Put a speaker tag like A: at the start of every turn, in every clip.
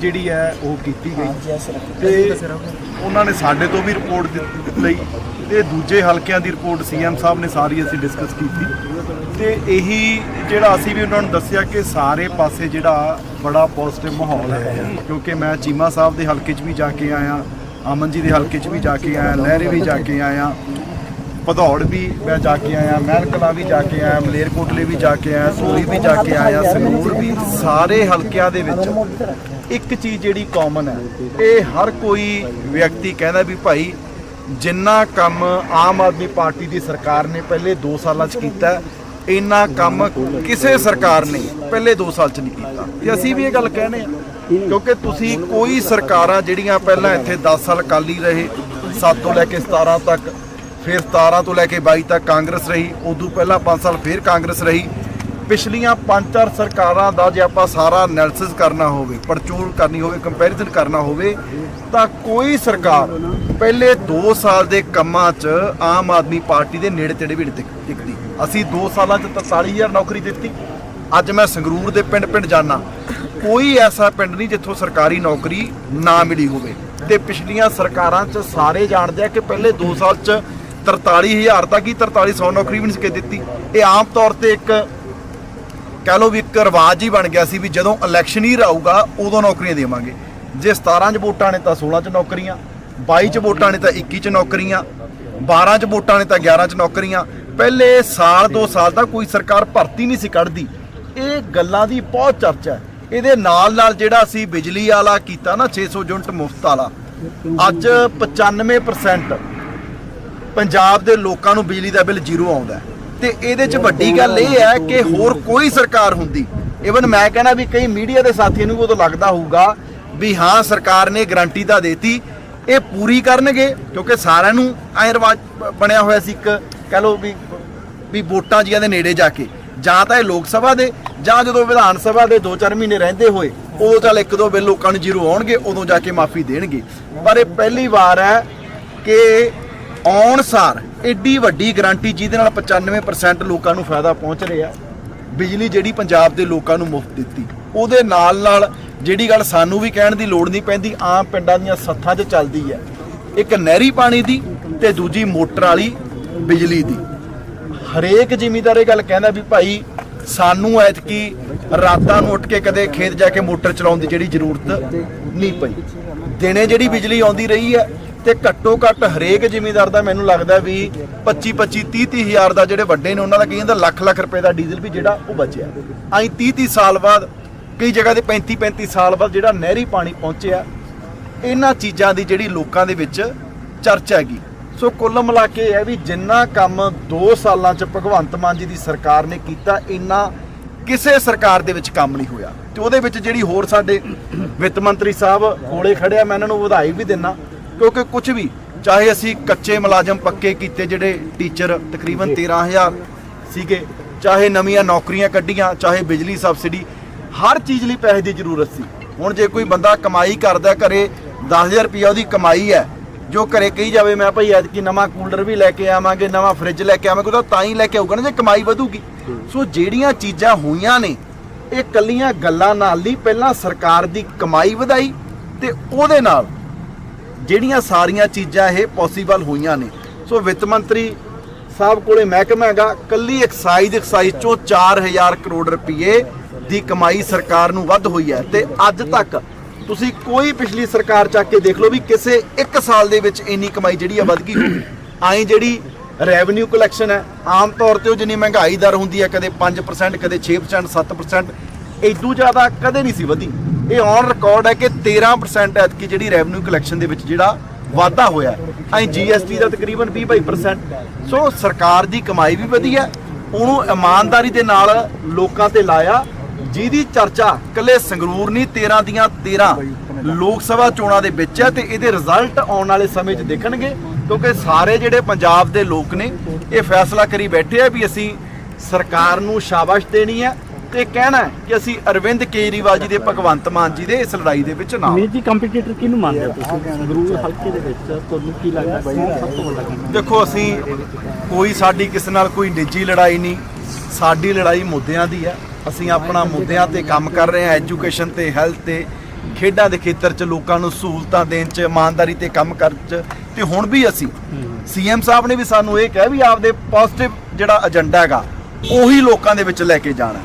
A: ਜਿਹੜੀ ਹੈ ਉਹ ਕੀਤੀ ਗਈ। ਤੇ ਉਹਨਾਂ ਨੇ ਸਾਡੇ ਤੋਂ ਵੀ ਰਿਪੋਰਟ ਲਈ ਤੇ ਦੂਜੇ ਹਲਕਿਆਂ ਦੀ ਰਿਪੋਰਟ ਸੀਐਮ ਸਾਹਿਬ ਨੇ ਸਾਰੀ ਅਸੀਂ ਡਿਸਕਸ ਕੀਤੀ। ਤੇ ਇਹੀ ਜਿਹੜਾ ਅਸੀਂ ਵੀ ਉਹਨਾਂ ਨੂੰ ਦੱਸਿਆ ਕਿ ਸਾਰੇ ਪਾਸੇ ਜਿਹੜਾ ਬੜਾ ਪੋਜ਼ਿਟਿਵ ਮਾਹੌਲ ਹੈ। ਕਿਉਂਕਿ ਮੈਂ ਚੀਮਾ ਸਾਹਿਬ ਦੇ ਹਲਕੇ 'ਚ ਵੀ ਜਾ ਕੇ ਆਇਆ ਅਮਨ ਜੀ ਦੇ ਹਲਕੇ 'ਚ ਵੀ ਜਾ ਕੇ ਆਇਆ ਲਹਿਰੇ ਵੀ ਜਾ ਕੇ ਆਇਆ ਭਦੌੜ ਵੀ ਮੈਂ ਜਾ ਕੇ ਆਇਆ ਮਹਿਲ ਕਲਾਂ ਵੀ ਜਾ ਕੇ ਆਇਆ ਮਲੇਰਕੋਟਲੇ ਵੀ ਜਾ ਕੇ ਆਇਆ ਸੂਰੀ ਵੀ ਜਾ ਕੇ ਆਇਆ ਸੰਗਰੂਰ ਵੀ ਸਾਰੇ ਹਲਕਿਆਂ ਦੇ ਵਿੱਚ ਇੱਕ ਚੀਜ਼ ਜਿਹੜੀ ਕਾਮਨ ਹੈ, ਇਹ ਹਰ ਕੋਈ ਵਿਅਕਤੀ ਕਹਿੰਦਾ ਵੀ ਭਾਈ, ਜਿੰਨਾ ਕੰਮ ਆਮ ਆਦਮੀ ਪਾਰਟੀ ਦੀ ਸਰਕਾਰ ਨੇ ਪਹਿਲੇ 2 ਸਾਲਾਂ 'ਚ ਕੀਤਾ, ਇੰਨਾ ਕੰਮ ਕਿਸੇ ਸਰਕਾਰ ਨੇ ਪਹਿਲੇ 2 ਸਾਲ 'ਚ ਨਹੀਂ ਕੀਤਾ। ਤੇ ਅਸੀਂ ਵੀ ਇਹ ਗੱਲ ਕਹਿੰਦੇ ਆ, ਕਿਉਂਕਿ ਤੁਸੀਂ ਕੋਈ ਸਰਕਾਰਾਂ ਜਿਹੜੀਆਂ ਪਹਿਲਾਂ ਇੱਥੇ 10 ਸਾਲ ਅਕਾਲੀ ਰਹੇ 7 ਤੋਂ ਲੈ ਕੇ 17 ਤੱਕ, ਫਿਰ 17 ਤੋਂ ਲੈ ਕੇ 22 ਤੱਕ ਕਾਂਗਰਸ ਰਹੀ, ਉਦੋਂ ਪਹਿਲਾਂ 5 ਸਾਲ ਫਿਰ ਕਾਂਗਰਸ ਰਹੀ ਪਿਛਲੀਆਂ 5-4 ਸਰਕਾਰਾਂ ਦਾ ਜੇ ਆਪਾਂ ਸਾਰਾ ਐਨਾਲਿਸਿਸ ਕਰਨਾ ਹੋਵੇ, ਪੜਚੋਲ ਕਰਨੀ ਹੋਵੇ ਕੰਪੈਰੀਜ਼ਨ ਕਰਨਾ ਹੋਵੇ, ਤਾਂ ਕੋਈ ਸਰਕਾਰ ਪਹਿਲੇ 2 ਸਾਲ ਦੇ ਕੰਮਾਂ 'ਚ ਆਮ ਆਦਮੀ ਪਾਰਟੀ ਦੇ ਨੇੜੇ ਤੇੜੇ ਵੀ ਟਿਕਦੀ ਅਸੀਂ 2 ਸਾਲਾਂ 'ਚ 43000 ਨੌਕਰੀ ਦਿੱਤੀ। ਅੱਜ ਮੈਂ ਸੰਗਰੂਰ ਦੇ ਪਿੰਡ-ਪਿੰਡ ਜਾਣਾ ਕੋਈ ਐਸਾ ਪਿੰਡ ਨਹੀਂ ਜਿੱਥੋਂ ਸਰਕਾਰੀ ਨੌਕਰੀ ਨਾ ਮਿਲੀ ਹੋਵੇ। ਤੇ ਪਿਛਲੀਆਂ ਸਰਕਾਰਾਂ 'ਚ ਸਾਰੇ ਜਾਣਦੇ ਆ ਕਿ ਪਹਿਲੇ 2 ਸਾਲ 'ਚ 43000 ਤੱਕ ਹੀ 4300 ਨੌਕਰੀ ਵੀ ਨਹੀਂ ਸੀ ਦਿੱਤੀ। ਇਹ ਆਮ ਤੌਰ ਤੇ ਇੱਕ ਕਹਿ ਲਓ ਵੀ ਇੱਕ ਰਿਵਾਜ ਹੀ ਬਣ ਗਿਆ ਸੀ ਵੀ ਜਦੋਂ ਇਲੈਕਸ਼ਨ ਹੀ ਆਊਗਾ ਉਦੋਂ ਨੌਕਰੀਆਂ ਦੇਵਾਂਗੇ। ਜੇ 17 ਚ ਵੋਟਾਂ ਨੇ ਤਾਂ 16 ਚ ਨੌਕਰੀਆਂ 22 ਚ ਵੋਟਾਂ ਨੇ ਤਾਂ 21 ਚ ਨੌਕਰੀਆਂ 12 ਚ ਵੋਟਾਂ ਨੇ ਤਾਂ 11 ਚ ਨੌਕਰੀਆਂ। ਪਹਿਲੇ ਸਾਲ, ਦੋ ਸਾਲ ਤਾਂ ਕੋਈ ਸਰਕਾਰ ਭਰਤੀ ਨਹੀਂ ਸੀ ਕੱਢਦੀ। ਇਹ ਗੱਲਾਂ ਦੀ ਬਹੁਤ ਚਰਚਾ ਹੈ। ਇਹਦੇ ਨਾਲ ਨਾਲ ਜਿਹੜਾ ਅਸੀਂ ਬਿਜਲੀ ਵਾਲਾ ਕੀਤਾ ਨਾ 600 ਯੂਨਿਟ ਮੁਫਤ ਵਾਲਾ, ਅੱਜ 95% ਪੰਜਾਬ ਦੇ ਲੋਕਾਂ ਨੂੰ ਬਿਜਲੀ ਦਾ ਬਿੱਲ ਜ਼ੀਰੋ ਆਉਂਦਾ ਹੈ। ਤੇ ਇਹਦੇ 'ਚ ਵੱਡੀ ਗੱਲ ਇਹ ਹੈ ਕਿ ਹੋਰ ਕੋਈ ਸਰਕਾਰ ਹੁੰਦੀ। ਇਵਨ ਮੈਂ ਕਹਿੰਦਾ ਵੀ ਕਈ ਮੀਡੀਆ ਦੇ ਸਾਥੀਆਂ ਨੂੰ ਵੀ ਉਦੋਂ ਲੱਗਦਾ ਹੋਊਗਾ ਵੀ ਹਾਂ, ਸਰਕਾਰ ਨੇ ਗਰੰਟੀ ਤਾਂ ਦੇਤੀ, ਇਹ ਪੂਰੀ ਕਰਨਗੇ, ਕਿਉਂਕਿ ਸਾਰਿਆਂ ਨੂੰ ਐ ਰਿਵਾਜ ਬਣਿਆ ਹੋਇਆ ਸੀ ਇੱਕ ਕਹ ਲਓ ਵੀ ਵੀ ਵੋਟਾਂ ਜੀਆਂ ਦੇ ਨੇੜੇ ਜਾ ਕੇ। ਜਾਂ ਤਾਂ ਇਹ ਲੋਕ ਸਭਾ ਦੇ, ਜਾਂ ਜਦੋਂ ਵਿਧਾਨ ਸਭਾ ਦੇ 2-4 ਮਹੀਨੇ ਰਹਿੰਦੇ ਹੋਏ ਉਹ ਚੱਲ ਇੱਕ ਦੋ ਬਿੱਲ ਲੋਕਾਂ ਨੂੰ ਜ਼ੀਰੋ ਆਉਣਗੇ, ਉਦੋਂ ਜਾ ਕੇ ਮਾਫੀ ਦੇਣਗੇ। ਪਰ ਇਹ ਪਹਿਲੀ ਵਾਰ ਹੈ ਕਿ ਆਉਣ ਸਾਰ ਏਡੀ ਵੱਡੀ ਗਾਰੰਟੀ ਜਿਹਦੇ ਨਾਲ 95% ਲੋਕਾਂ ਨੂੰ ਫਾਇਦਾ ਪਹੁੰਚ ਰਿਹਾ। ਬਿਜਲੀ ਜਿਹੜੀ ਪੰਜਾਬ ਦੇ ਲੋਕਾਂ ਨੂੰ ਮੁਫਤ ਦਿੱਤੀ। ਉਹਦੇ ਨਾਲ ਨਾਲ ਜਿਹੜੀ ਗੱਲ ਸਾਨੂੰ ਵੀ ਕਹਿਣ ਦੀ ਲੋੜ ਨਹੀਂ ਪੈਂਦੀ, ਆਮ ਪਿੰਡਾਂ ਦੀਆਂ ਸੱਥਾਂ 'ਚ ਚੱਲਦੀ ਹੈ। ਇੱਕ ਨਹਿਰੀ ਪਾਣੀ ਦੀ ਤੇ ਦੂਜੀ ਮੋਟਰ ਵਾਲੀ ਬਿਜਲੀ ਦੀ। ਹਰੇਕ ਜ਼ਿਮੀਦਾਰ ਇਹ ਗੱਲ ਕਹਿੰਦਾ ਵੀ ਭਾਈ, ਸਾਨੂੰ ਐਤਕੀ ਰਾਤਾਂ ਨੂੰ ਉੱਠ ਕੇ ਕਦੇ ਖੇਤ ਜਾ ਕੇ ਮੋਟਰ ਚਲਾਉਣ ਦੀ ਜਿਹੜੀ ਜ਼ਰੂਰਤ ਨਹੀਂ ਪਈ। ਦਿਨੇ ਜਿਹੜੀ ਬਿਜਲੀ ਆਉਂਦੀ ਰਹੀ ਹੈ ਤੇ ਘੱਟੋ ਘੱਟ ਹਰੇਕ ਜ਼ਿਮੀਂਦਾਰ ਦਾ ਮੈਨੂੰ ਲੱਗਦਾ ਵੀ 25 25 30 30 ਹਜ਼ਾਰ ਦਾ ਜਿਹੜੇ ਵੱਡੇ ਨੇ, ਉਹਨਾਂ ਦਾ ਕਈਆਂ ਦਾ ਲੱਖ ਲੱਖ ਰੁਪਏ ਦਾ ਡੀਜ਼ਲ ਵੀ ਜਿਹੜਾ ਉਹ ਬਚਿਆ। ਆਈ 30 30 ਸਾਲ ਬਾਅਦ, ਕਈ ਜਗ੍ਹਾ ਤੇ 35 35 ਸਾਲ ਬਾਅਦ ਜਿਹੜਾ ਨਹਿਰੀ ਪਾਣੀ ਪਹੁੰਚਿਆ, ਇਹਨਾਂ ਚੀਜ਼ਾਂ ਦੀ ਜਿਹੜੀ ਲੋਕਾਂ ਦੇ ਵਿੱਚ ਚਰਚਾ ਹੈਗੀ। ਸੋ ਕੁੱਲ ਮਿਲਾ ਕੇ ਇਹ ਹੈ ਵੀ ਜਿੰਨਾ ਕੰਮ 2 ਸਾਲਾਂ ਚ ਭਗਵੰਤ ਮਾਨ ਜੀ ਦੀ ਸਰਕਾਰ ਨੇ ਕੀਤਾ, ਇੰਨਾ ਕਿਸੇ ਸਰਕਾਰ ਦੇ ਵਿੱਚ ਕੰਮ ਨਹੀਂ ਹੋਇਆ। ਤੇ ਉਹਦੇ ਵਿੱਚ ਜਿਹੜੀ ਹੋਰ ਸਾਡੇ ਵਿੱਤ ਮੰਤਰੀ ਸਾਹਿਬ ਕੋਲੇ ਖੜਿਆ ਮੈਂ ਇਹਨਾਂ ਨੂੰ ਵਧਾਈ ਵੀ ਦਿੰਨਾ। ਕਿਉਂਕਿ ਕੁਝ ਵੀ ਚਾਹੇ ਅਸੀਂ ਕੱਚੇ ਮੁਲਾਜ਼ਮ ਪੱਕੇ ਕੀਤੇ ਜਿਹੜੇ ਟੀਚਰ ਤਕਰੀਬਨ 13000 ਸੀਗੇ ਚਾਹੇ ਨਵੀਆਂ ਨੌਕਰੀਆਂ ਕੱਢੀਆਂ ਚਾਹੇ ਬਿਜਲੀ ਸਬਸਿਡੀ ਹਰ ਚੀਜ਼ ਲਈ ਪੈਸੇ ਦੀ ਜ਼ਰੂਰਤ ਸੀ। ਹੁਣ ਜੇ ਕੋਈ ਬੰਦਾ ਕਮਾਈ ਕਰਦਾ ਘਰੇ 10000 ਰੁਪਇਆ ਉਹਦੀ ਕਮਾਈ ਹੈ ਜੋ ਘਰੇ ਕਹੀ ਜਾਵੇ ਮੈਂ ਭਾਈ ਐਤਕੀ ਨਵਾਂ ਕੂਲਰ ਵੀ ਲੈ ਕੇ ਆਵਾਂਗੇ ਨਵਾਂ ਫ੍ਰਿਜ ਲੈ ਕੇ ਆਵਾਂਗੇ ਉਹ ਤਾਂ ਹੀ ਲੈ ਕੇ ਆਊਗਾ ਨਾ ਜੇ ਕਮਾਈ ਵਧੂਗੀ। ਸੋ ਜਿਹੜੀਆਂ ਚੀਜ਼ਾਂ ਹੋਈਆਂ ਨੇ ਇਹ ਕੱਲੀਆਂ ਗੱਲਾਂ ਨਾਲ ਨਹੀਂ ਪਹਿਲਾਂ ਸਰਕਾਰ ਦੀ ਕਮਾਈ ਵਧਾਈ ਤੇ ਉਹਦੇ ਨਾਲ ਜਿਹੜੀਆਂ ਸਾਰੀਆਂ ਚੀਜ਼ਾਂ ਇਹ ਪੋਸੀਬਲ ਹੋਈਆਂ ਨੇ। ਸੋ ਵਿੱਤ ਮੰਤਰੀ ਸਾਹਿਬ ਕੋਲੇ ਮਹਿਕਮਾ ਹੈਗਾ, ਕੱਲੀ ਐਕਸਾਈਜ਼ ਐਕਸਾਈਜ਼ ਚੋਂ 4000 ਕਰੋੜ ਰੁਪਏ ਦੀ ਕਮਾਈ ਸਰਕਾਰ ਨੂੰ ਵੱਧ ਹੋਈ ਹੈ ਤੇ ਅੱਜ ਤੱਕ ਤੁਸੀਂ ਕੋਈ ਪਿਛਲੀ ਸਰਕਾਰ ਚੱਕ ਕੇ ਦੇਖ ਲਓ ਵੀ ਕਿਸੇ ਇੱਕ ਸਾਲ ਦੇ ਵਿੱਚ ਇੰਨੀ ਕਮਾਈ ਜਿਹੜੀ ਆ ਵੱਧ ਗਈ ਹੋਵੇ ਆਈ ਜਿਹੜੀ ਰੈਵਨਿਊ ਕਲੈਕਸ਼ਨ ਹੈ, ਆਮ ਤੌਰ ਤੇ ਉਹ ਜਿੰਨੀ ਮਹਿੰਗਾਈ ਦਰ ਹੁੰਦੀ ਹੈ, ਕਦੇ 5% ਕਦੇ 6% 7% ਇਦੋਂ ਜ਼ਿਆਦਾ ਕਦੇ ਨਹੀਂ ਸੀ ਵਧੀ। ਇਹ ਔਨ ਰਿਕਾਰਡ ਹੈ ਕਿ 13% ਐਤਕੀ ਜਿਹੜੀ ਰੈਵਨਿਊ ਕਲੈਕਸ਼ਨ ਦੇ ਵਿੱਚ ਜਿਹੜਾ ਵਾਧਾ ਹੋਇਆ ਐਂ ਜੀਐਸਟੀ ਦਾ ਤਕਰੀਬਨ 20% ਸੋ ਸਰਕਾਰ ਦੀ ਕਮਾਈ ਵੀ ਵਧੀਆ ਉਹਨੂੰ ਇਮਾਨਦਾਰੀ ਦੇ ਨਾਲ ਲੋਕਾਂ ਤੇ ਲਾਇਆ। ਜਿਹਦੀ ਚਰਚਾ ਕੱਲੇ ਸੰਗਰੂਰ ਨਹੀਂ 13 ਦੀਆਂ 13 ਲੋਕ ਸਭਾ ਚੋਣਾਂ ਦੇ ਵਿੱਚ ਹੈ ਤੇ ਇਹਦੇ ਰਿਜ਼ਲਟ ਆਉਣ ਵਾਲੇ ਸਮੇਂ 'ਚ ਦੇਖਣਗੇ, ਕਿਉਂਕਿ ਸਾਰੇ ਜਿਹੜੇ ਪੰਜਾਬ ਦੇ ਲੋਕ ਨੇ, ਇਹ ਫੈਸਲਾ ਕਰੀ ਬੈਠੇ ਆ ਵੀ ਅਸੀਂ ਸਰਕਾਰ ਨੂੰ ਸ਼ਾਬਾਸ਼ ਦੇਣੀ ਹੈ। ਤੇ ਕਹਿਣਾ ਹੈ ਕਿ ਅਸੀਂ ਅਰਵਿੰਦ ਕੇਜਰੀਵਾਲ ਜੀ ਦੇ ਭਗਵੰਤ ਮਾਨ ਜੀ ਦੇ ਇਸ ਲੜਾਈ ਦੇ ਵਿੱਚ ਨਾਲ।
B: ਵੀਰ ਜੀ ਕੰਪੀਟੀਟਰ ਕਿਹਨੂੰ ਮੰਨਦੇ ਹੋ ਤੁਸੀਂ? ਸੰਗਰੂਰ ਹਲਕੇ ਦੇ ਵਿੱਚ ਤੁਹਾਨੂੰ ਕੀ ਲੱਗਦਾ ਕੌਣ ਸਭ ਤੋਂ ਵੱਡਾ ਕੰਪੀਟੀਟਰ
A: ਦੇਖੋ ਅਸੀਂ ਕੋਈ ਸਾਡੀ ਕਿਸੇ ਨਾਲ ਕੋਈ ਨਿੱਜੀ ਲੜਾਈ ਨਹੀਂ। ਸਾਡੀ ਲੜਾਈ ਮੁੱਦਿਆਂ ਦੀ ਹੈ। ਅਸੀਂ ਆਪਣਾ ਮੁੱਦਿਆਂ ਤੇ ਕੰਮ ਕਰ ਰਹੇ ਹਾਂ ਐਜੂਕੇਸ਼ਨ ਤੇ ਹੈਲਥ ਤੇ ਖੇਡਾਂ ਦੇ ਖੇਤਰ 'ਚ ਲੋਕਾਂ ਨੂੰ ਸਹੂਲਤਾਂ ਦੇਣ 'ਚ ਇਮਾਨਦਾਰੀ ਤੇ ਕੰਮ ਕਰਨ 'ਚ। ਤੇ ਹੁਣ ਵੀ ਅਸੀਂ ਸੀਐਮ ਸਾਹਿਬ ਨੇ ਵੀ ਸਾਨੂੰ ਇਹ ਕਿਹਾ ਵੀ ਆਪਦੇ ਪੋਜ਼ਿਟਿਵ ਜਿਹੜਾ ਏਜੰਡਾ ਹੈਗਾ ਉਹੀ ਲੋਕਾਂ ਦੇ ਵਿੱਚ ਲੈ ਕੇ ਜਾਣਾ।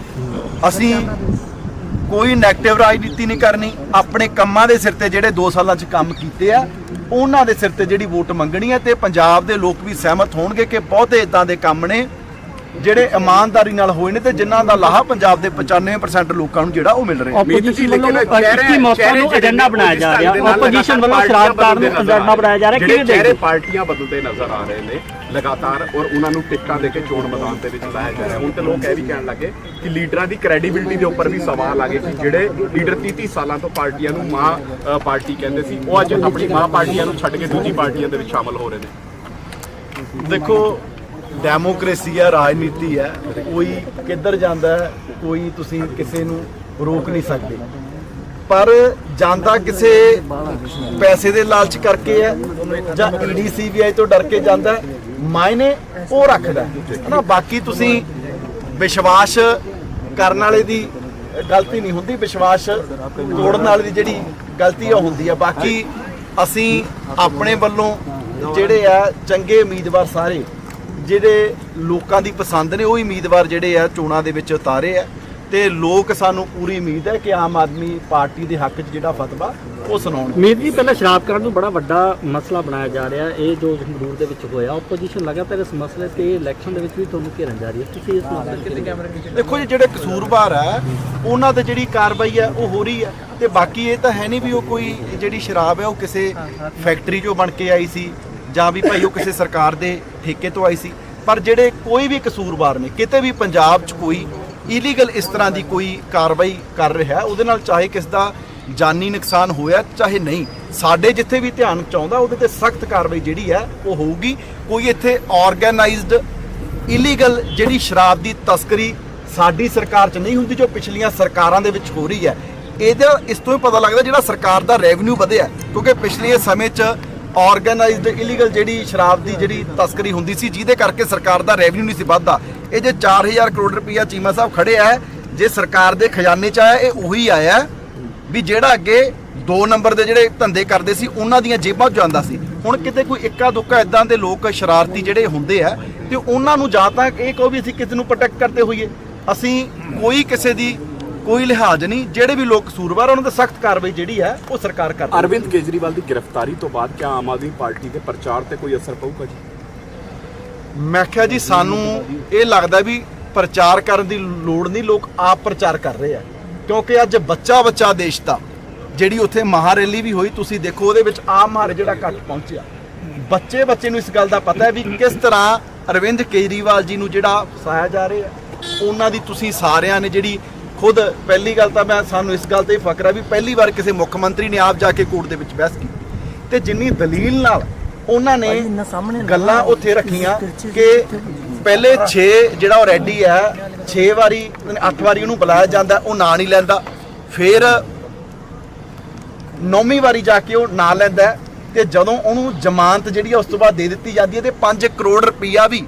A: ਅਸੀਂ ਕੋਈ ਨੈਗੇਟਿਵ ਰਾਜਨੀਤੀ ਨਹੀਂ ਕਰਨੀ। ਆਪਣੇ ਕੰਮਾਂ ਦੇ ਸਿਰ ਤੇ ਜਿਹੜੇ 2 ਸਾਲਾਂ 'ਚ ਕੰਮ ਕੀਤੇ ਆ, ਉਹਨਾਂ ਦੇ ਸਿਰ ਤੇ ਜਿਹੜੀ ਵੋਟ ਮੰਗਣੀ ਹੈ ਤੇ ਪੰਜਾਬ ਦੇ ਲੋਕ ਵੀ ਸਹਿਮਤ ਹੋਣਗੇ ਕਿ ਬਹੁਤੇ ਇਦਾਂ ਦੇ ਕੰਮ ਨੇ। ਜਿਹੜੇ ਇਮਾਨਦਾਰੀ ਨਾਲ ਹੋਏ ਨੇ ਤੇ ਜਿਨ੍ਹਾਂ ਦਾ ਲਾਹਾ ਪੰਜਾਬ ਦੇ 95% ਲੋਕਾਂ ਨੂੰ ਜਿਹੜਾ ਉਹ ਮਿਲ ਰਿਹਾ
B: ਆਪੋਜੀਸ਼ਨ ਵੱਲੋਂ ਇੱਕੀ ਮੌਤਾਂ ਨੂੰ ਏਜੰਡਾ ਬਣਾਇਆ ਜਾ ਰਿਹਾ। ਆਪੋਜੀਸ਼ਨ ਵੱਲੋਂ ਸ਼ਰਾਰਤਕਾਰ ਨੂੰ ਏਜੰਡਾ ਬਣਾਇਆ ਜਾ ਰਿਹਾ। ਕਿਵੇਂ
C: ਚਿਹਰੇ
B: ਦੇਖਦੇ
C: ਪਾਰਟੀਆਂ ਬਦਲਦੇ ਨਜ਼ਰ ਆ ਰਹੇ ਨੇ ਲਗਾਤਾਰ ਔਰ ਉਹਨਾਂ ਨੂੰ ਟਿਕਟਾਂ ਦੇ ਕੇ ਚੋਣ ਮੈਦਾਨ ਦੇ ਵਿੱਚ ਲਾਇਆ ਜਾ ਰਿਹਾ। ਹੁਣ ਤੇ ਲੋਕ ਇਹ ਵੀ ਕਹਿਣ ਲੱਗੇ ਕਿ ਲੀਡਰਾਂ ਦੀ ਕ੍ਰੈਡੀਬਿਲਿਟੀ ਦੇ ਉੱਪਰ ਵੀ ਸਵਾਲ ਆ ਗਏ ਕਿ ਜਿਹੜੇ ਲੀਡਰ 30 30 ਸਾਲਾਂ ਤੋਂ ਪਾਰਟੀਆਂ ਨੂੰ ਮਾਂ ਪਾਰਟੀ ਕਹਿੰਦੇ ਸੀ ਉਹ ਅੱਜ ਆਪਣੀ ਮਾਂ ਪਾਰਟੀਆਂ ਨੂੰ ਛੱਡ ਕੇ ਦੂਜੀ ਪਾਰਟੀਆਂ ਦੇ ਵਿੱਚ ਸ਼ਾਮਲ ਹੋ ਰਹੇ ਨੇ।
A: ਦੇਖੋ ਡੈਮੋਕ੍ਰੇਸੀ ਹੈ, ਰਾਜਨੀਤੀ ਹੈ, ਕੋਈ ਕਿੱਧਰ ਜਾਂਦਾ ਹੈ, ਕੋਈ ਤੁਸੀਂ ਕਿਸੇ ਨੂੰ ਰੋਕ ਨਹੀਂ ਸਕਦੇ। ਪਰ ਜਾਂਦਾ ਕਿਸੇ ਪੈਸੇ ਦੇ ਲਾਲਚ ਕਰਕੇ ਹੈ ਜਾਂ ਈਡੀ ਸੀਬੀਆਈ ਤੋਂ ਡਰ ਕੇ ਜਾਂਦਾ ਮਾਇਨੇ ਉਹ ਰੱਖਦਾ ਹੈ। ਹਨਾ ਬਾਕੀ ਤੁਸੀਂ ਵਿਸ਼ਵਾਸ ਕਰਨ ਵਾਲੇ ਦੀ ਗਲਤੀ ਨਹੀਂ ਹੁੰਦੀ, ਵਿਸ਼ਵਾਸ ਤੋੜਨ ਵਾਲੇ ਦੀ ਜਿਹੜੀ ਗਲਤੀ ਉਹ ਹੁੰਦੀ ਹੈ ਬਾਕੀ ਅਸੀਂ ਆਪਣੇ ਵੱਲੋਂ ਜਿਹੜੇ ਆ, ਚੰਗੇ ਉਮੀਦਵਾਰ ਸਾਰੇ ਜਿਹੜੇ ਲੋਕਾਂ ਦੀ ਪਸੰਦ ਨੇ ਉਹ ਹੀ ਉਮੀਦਵਾਰ ਜਿਹੜੇ ਆ ਚੋਣਾਂ ਦੇ ਵਿੱਚ ਉਤਾਰੇ ਆ। ਤੇ ਲੋਕ ਸਾਨੂੰ ਪੂਰੀ ਉਮੀਦ ਹੈ ਕਿ ਆਮ ਆਦਮੀ ਪਾਰਟੀ ਦੇ ਹੱਕ 'ਚ ਜਿਹੜਾ ਫਤਵਾ ਉਹ ਸੁਣਾਉਣਗੇ
B: ਮੀਤ ਜੀ ਪਹਿਲਾਂ ਸ਼ਰਾਬ ਕਰਨ ਨੂੰ ਬੜਾ ਵੱਡਾ ਮਸਲਾ ਬਣਾਇਆ ਜਾ ਰਿਹਾ। ਇਹ ਜੋ ਸੰਗਰੂਰ ਦੇ ਵਿੱਚ ਹੋਇਆ ਆਪੋਜੀਸ਼ਨ ਲਗਾਤਾਰ ਇਸ ਮਸਲੇ ਤੇ ਇਲੈਕਸ਼ਨ ਦੇ ਵਿੱਚ ਵੀ ਤੁਹਾਨੂੰ ਘੇਰਨ ਜਾ ਰਹੀ ਹੈ। ਤੁਸੀਂ ਇਸ ਮਸਲੇ ਕੈਮਰੇ
A: ਦੇਖੋ ਜੀ ਜਿਹੜੇ ਕਸੂਰਵਾਰ ਹੈ ਉਹਨਾਂ ਤੇ ਜਿਹੜੀ ਕਾਰਵਾਈ ਹੈ ਉਹ ਹੋ ਰਹੀ ਹੈ ਤੇ ਬਾਕੀ ਇਹ ਤਾਂ ਹੈ ਨਹੀਂ ਵੀ ਉਹ ਕੋਈ ਜਿਹੜੀ ਸ਼ਰਾਬ ਹੈ ਉਹ ਕਿਸੇ ਫੈਕਟਰੀ 'ਚੋਂ ਬਣ ਕੇ ਆਈ ਸੀ। ਜਾਂ ਵੀ ਭਾਈ ਉਹ ਕਿਸੇ ਸਰਕਾਰ ਦੇ ਠੇਕੇ ਤੋਂ ਆਈ ਸੀ, ਪਰ ਜਿਹੜੇ ਕੋਈ ਵੀ ਕਸੂਰਵਾਰ ਨੇ, ਕਿਤੇ ਵੀ ਪੰਜਾਬ 'ਚ ਕੋਈ ਇਲੀਗਲ ਇਸ ਤਰ੍ਹਾਂ ਦੀ ਕੋਈ ਕਾਰਵਾਈ ਕਰ ਰਿਹਾ, ਉਹਦੇ ਨਾਲ ਚਾਹੇ ਕਿਸ ਦਾ ਜਾਨੀ ਨੁਕਸਾਨ ਹੋਇਆ, ਚਾਹੇ ਨਹੀਂ, ਸਾਡੇ ਜਿੱਥੇ ਵੀ ਧਿਆਨ ਚਾਹੁੰਦਾ, ਉਹਦੇ ਤੇ ਸਖਤ ਕਾਰਵਾਈ ਜਿਹੜੀ ਹੈ, ਉਹ ਹੋਊਗੀ। ਕੋਈ ਇੱਥੇ ਆਰਗੇਨਾਈਜ਼ਡ ਇਲੀਗਲ ਜਿਹੜੀ ਸ਼ਰਾਬ ਦੀ ਤਸਕਰੀ ਸਾਡੀ ਸਰਕਾਰ 'ਚ ਨਹੀਂ ਹੁੰਦੀ, ਜੋ ਪਿਛਲੀਆਂ ਸਰਕਾਰਾਂ ਦੇ ਵਿੱਚ ਹੋ ਰਹੀ ਹੈ, ਇਹਦਾ ਇਸ ਤੋਂ ਹੀ ਪਤਾ ਲੱਗਦਾ ਜਿਹੜਾ ਸਰਕਾਰ ਦਾ ਰੈਵਨਿਊ ਵਧਿਆ, ਕਿਉਂਕਿ ਪਿਛਲੇ ਸਮੇਂ 'ਚ ਆਰਗੇਨਾਈਜ਼ਡ ਇਲੀਗਲ ਜਿਹੜੀ ਸ਼ਰਾਬ ਦੀ ਜਿਹੜੀ ਤਸਕਰੀ ਹੁੰਦੀ ਸੀ, ਜਿਹਦੇ ਕਰਕੇ ਸਰਕਾਰ ਦਾ ਰੈਵਨਿਊ ਨਹੀਂ ਸੀ ਵੱਧਦਾ। ਇਹ ਜੇ 4000 ਕਰੋੜ ਰੁਪਈਆ ਚੀਮਾ ਸਾਹਿਬ ਖੜੇ ਆ, ਜੇ ਸਰਕਾਰ ਦੇ ਖਜ਼ਾਨੇ 'ਚ ਆਇਆ, ਇਹ ਉਹੀ ਆਇਆ ਵੀ ਜਿਹੜਾ ਅੱਗੇ 2 ਨੰਬਰ ਦੇ ਜਿਹੜੇ ਧੰਦੇ ਕਰਦੇ ਸੀ, ਉਹਨਾਂ ਦੀਆਂ ਜੇਬਾਂ 'ਚ ਜਾਂਦਾ ਸੀ। ਹੁਣ ਕਿਤੇ ਕੋਈ ਇੱਕਾ ਦੁੱਕਾ ਇਦਾਂ ਦੇ ਲੋਕ ਸ਼ਰਾਰਤੀ ਜਿਹੜੇ ਹੁੰਦੇ ਆ, ਤੇ ਉਹਨਾਂ ਨੂੰ ਜਾਂ ਤਾਂ ਇਹ ਕਹੋ ਵੀ ਅਸੀਂ ਕਿਸੇ ਨੂੰ ਪ੍ਰੋਟੈਕਟ ਕਰਦੇ ਹੋਈਏ। ਅਸੀਂ ਕੋਈ ਕਿਸੇ ਦੀ ਕੋਈ ਲਿਹਾਜ਼ ਨਹੀਂ ਜਿਹੜੇ ਵੀ ਲੋਕ ਕਸੂਰਵਾਰ ਉਹਨਾਂ ਤੇ ਸਖਤ ਕਾਰਵਾਈ ਜਿਹੜੀ ਹੈ ਉਹ ਸਰਕਾਰ ਕਰਦੀ ਹੈ।
C: ਅਰਵਿੰਦ ਕੇਜਰੀਵਾਲ ਦੀ ਗ੍ਰਿਫਤਾਰੀ ਤੋਂ ਬਾਅਦ ਕਿਆ ਆਮ ਆਦਮੀ ਪਾਰਟੀ ਦੇ ਪ੍ਰਚਾਰ ਤੇ ਕੋਈ ਅਸਰ ਪਊਗਾ ਜੀ?
A: ਮੈਂ ਕਿਹਾ ਜੀ ਸਾਨੂੰ ਇਹ ਲੱਗਦਾ ਵੀ ਪ੍ਰਚਾਰ ਕਰਨ ਦੀ ਲੋੜ ਨਹੀਂ ਲੋਕ ਆਪ ਪ੍ਰਚਾਰ ਕਰ ਰਹੇ ਆ। ਕਿਉਂਕਿ ਅੱਜ ਬੱਚਾ ਬੱਚਾ ਦੇਸ਼ ਦਾ ਜਿਹੜੀ ਉੱਥੇ ਮਹਾਰੈਲੀ ਵੀ ਹੋਈ ਤੁਸੀਂ ਦੇਖੋ ਉਹਦੇ ਵਿੱਚ ਆਮ ਮਹਾਰੇ ਜਿਹੜਾ ਘੱਟ ਪਹੁੰਚਿਆ। ਬੱਚੇ ਬੱਚੇ ਨੂੰ ਇਸ ਗੱਲ ਦਾ ਪਤਾ ਹੈ ਵੀ ਕਿਸ ਤਰ੍ਹਾਂ ਅਰਵਿੰਦ ਕੇਜਰੀਵਾਲ ਜੀ ਨੂੰ ਜਿਹੜਾ ਫਸਾਇਆ ਜਾ ਰਿਹਾ ਉਹਨਾਂ ਦੀ ਤੁਸੀਂ ਸਾਰਿਆਂ ਨੇ ਜਿਹੜੀ ਖੁਦ ਪਹਿਲੀ ਗੱਲ ਤਾਂ ਮੈਂ ਸਾਨੂੰ ਇਸ ਗੱਲ ਤੇ ਫਕਰ ਹੈ ਵੀ ਪਹਿਲੀ ਵਾਰ ਕਿਸੇ ਮੁੱਖ ਮੰਤਰੀ ਨੇ ਆਪ ਜਾ ਕੇ ਕੋਰਟ ਦੇ ਵਿੱਚ ਬਹਿਸ ਕੀਤੀ। ਤੇ ਜਿੰਨੀ ਦਲੀਲ ਨਾਲ ਉਹਨਾਂ ਨੇ ਗੱਲਾਂ ਉੱਥੇ ਰੱਖੀਆਂ ਕਿ ਪਹਿਲੇ 6 ਜਿਹੜਾ ਉਹ ਰੈਡੀ ਹੈ 6 ਵਾਰੀ 8 ਵਾਰੀ ਉਹਨੂੰ ਬੁਲਾਇਆ ਜਾਂਦਾ ਉਹ ਨਾਂ ਨਹੀਂ ਲੈਂਦਾ। ਫਿਰ ਨੌਵੀਂ ਵਾਰੀ ਜਾ ਕੇ ਉਹ ਨਾਂ ਲੈਂਦਾ ਤੇ ਜਦੋਂ ਉਹਨੂੰ ਜ਼ਮਾਨਤ ਜਿਹੜੀ ਹੈ ਉਸ ਤੋਂ ਬਾਅਦ ਦੇ ਦਿੱਤੀ ਜਾਂਦੀ ਹੈ ਤੇ 5 ਕਰੋੜ ਰੁਪਈਆ ਵੀ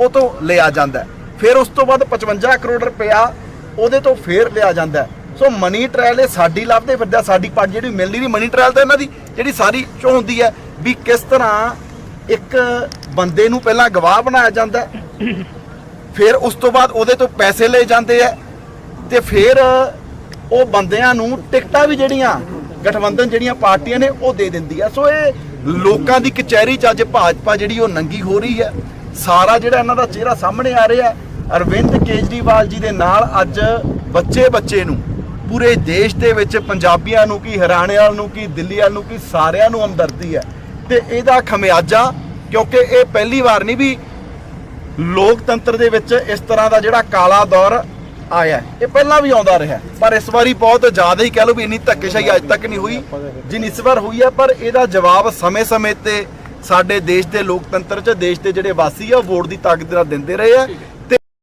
A: ਉਹ ਤੋਂ ਲਿਆ ਜਾਂਦਾ। ਫਿਰ ਉਸ ਤੋਂ ਬਾਅਦ 55 ਕਰੋੜ ਰੁਪਈਆ ਉਹਦੇ ਤੋਂ ਫੇਰ ਲਿਆ ਜਾਂਦਾ ਸੋ ਮਨੀ ਟ੍ਰਾਇਲ ਇਹ ਸਾਡੀ ਲੱਭਦੇ ਫਿਰਦਾ, ਸਾਡੀ ਪਾਰਟੀ ਜਿਹੜੀ ਮਿਲਦੀ ਨਹੀਂ ਮਨੀ ਟ੍ਰਾਇਲ ਤਾਂ ਇਹਨਾਂ ਦੀ ਜਿਹੜੀ ਸਾਰੀ ਚੋਂ ਹੁੰਦੀ ਹੈ ਵੀ ਕਿਸ ਤਰ੍ਹਾਂ ਇੱਕ ਬੰਦੇ ਨੂੰ ਪਹਿਲਾਂ ਗਵਾਹ ਬਣਾਇਆ ਜਾਂਦਾ ਫਿਰ ਉਸ ਤੋਂ ਬਾਅਦ ਉਹਦੇ ਤੋਂ ਪੈਸੇ ਲਏ ਜਾਂਦੇ ਆ ਤੇ ਫਿਰ ਉਹ ਬੰਦਿਆਂ ਨੂੰ ਟਿਕਟਾਂ ਵੀ ਜਿਹੜੀਆਂ ਗਠਬੰਧਨ ਜਿਹੜੀਆਂ ਪਾਰਟੀਆਂ ਨੇ ਉਹ ਦੇ ਦਿੰਦੀ ਆ ਸੋ ਇਹ ਲੋਕਾਂ ਦੀ ਕਚਹਿਰੀ ਚ ਅੱਜ ਭਾਜਪਾ ਜਿਹੜੀ ਉਹ ਨੰਗੀ ਹੋ ਰਹੀ ਹੈ। ਸਾਰਾ ਜਿਹੜਾ ਇਹਨਾਂ ਦਾ ਚਿਹਰਾ ਸਾਹਮਣੇ ਆ ਰਿਹਾ ਅਰਵਿੰਦ ਕੇਜਰੀਵਾਲ ਜੀ ਦੇ ਨਾਲ ਅੱਜ ਬੱਚੇ ਬੱਚੇ ਨੂੰ, ਪੂਰੇ ਦੇਸ਼ ਦੇ ਵਿੱਚ ਪੰਜਾਬੀਆਂ ਨੂੰ ਕੀ ਹਰਿਆਣੇ ਨੂੰ ਕੀ ਦਿੱਲੀ ਵਾਲ ਨੂੰ ਕੀ, ਸਾਰਿਆਂ ਨੂੰ ਹਮਦਰਦੀ ਹੈ। ਤੇ ਇਹਦਾ ਖਮਿਆਜਾ, ਕਿਉਂਕਿ ਇਹ ਪਹਿਲੀ ਵਾਰ ਨਹੀਂ ਵੀ ਲੋਕਤੰਤਰ ਦੇ ਵਿੱਚ ਇਸ ਤਰ੍ਹਾਂ ਦਾ ਜਿਹੜਾ ਕਾਲਾ ਦੌਰ ਆਇਆ ਇਹ ਪਹਿਲਾਂ ਵੀ ਆਉਂਦਾ ਰਿਹਾ, ਪਰ ਇਸ ਵਾਰੀ ਬਹੁਤ ਜ਼ਿਆਦਾ ਹੀ ਕਹਿ ਲਓ ਵੀ ਇੰਨੀ ਧੱਕੇਸ਼ਾਹੀ ਅੱਜ ਤੱਕ ਨਹੀਂ ਹੋਈ, ਜਿੰਨੀ ਇਸ ਵਾਰ ਹੋਈ ਹੈ। ਪਰ ਇਹਦਾ ਜਵਾਬ ਸਮੇਂ-ਸਮੇਂ ਤੇ ਸਾਡੇ ਦੇਸ਼ ਦੇ ਲੋਕਤੰਤਰ 'ਚ, ਦੇਸ਼ ਦੇ ਜਿਹੜੇ ਵਾਸੀ ਆ, ਉਹ ਵੋਟ ਦੀ ਤਾਕਤ ਨਾਲ ਦਿੰਦੇ ਰਹੇ ਆ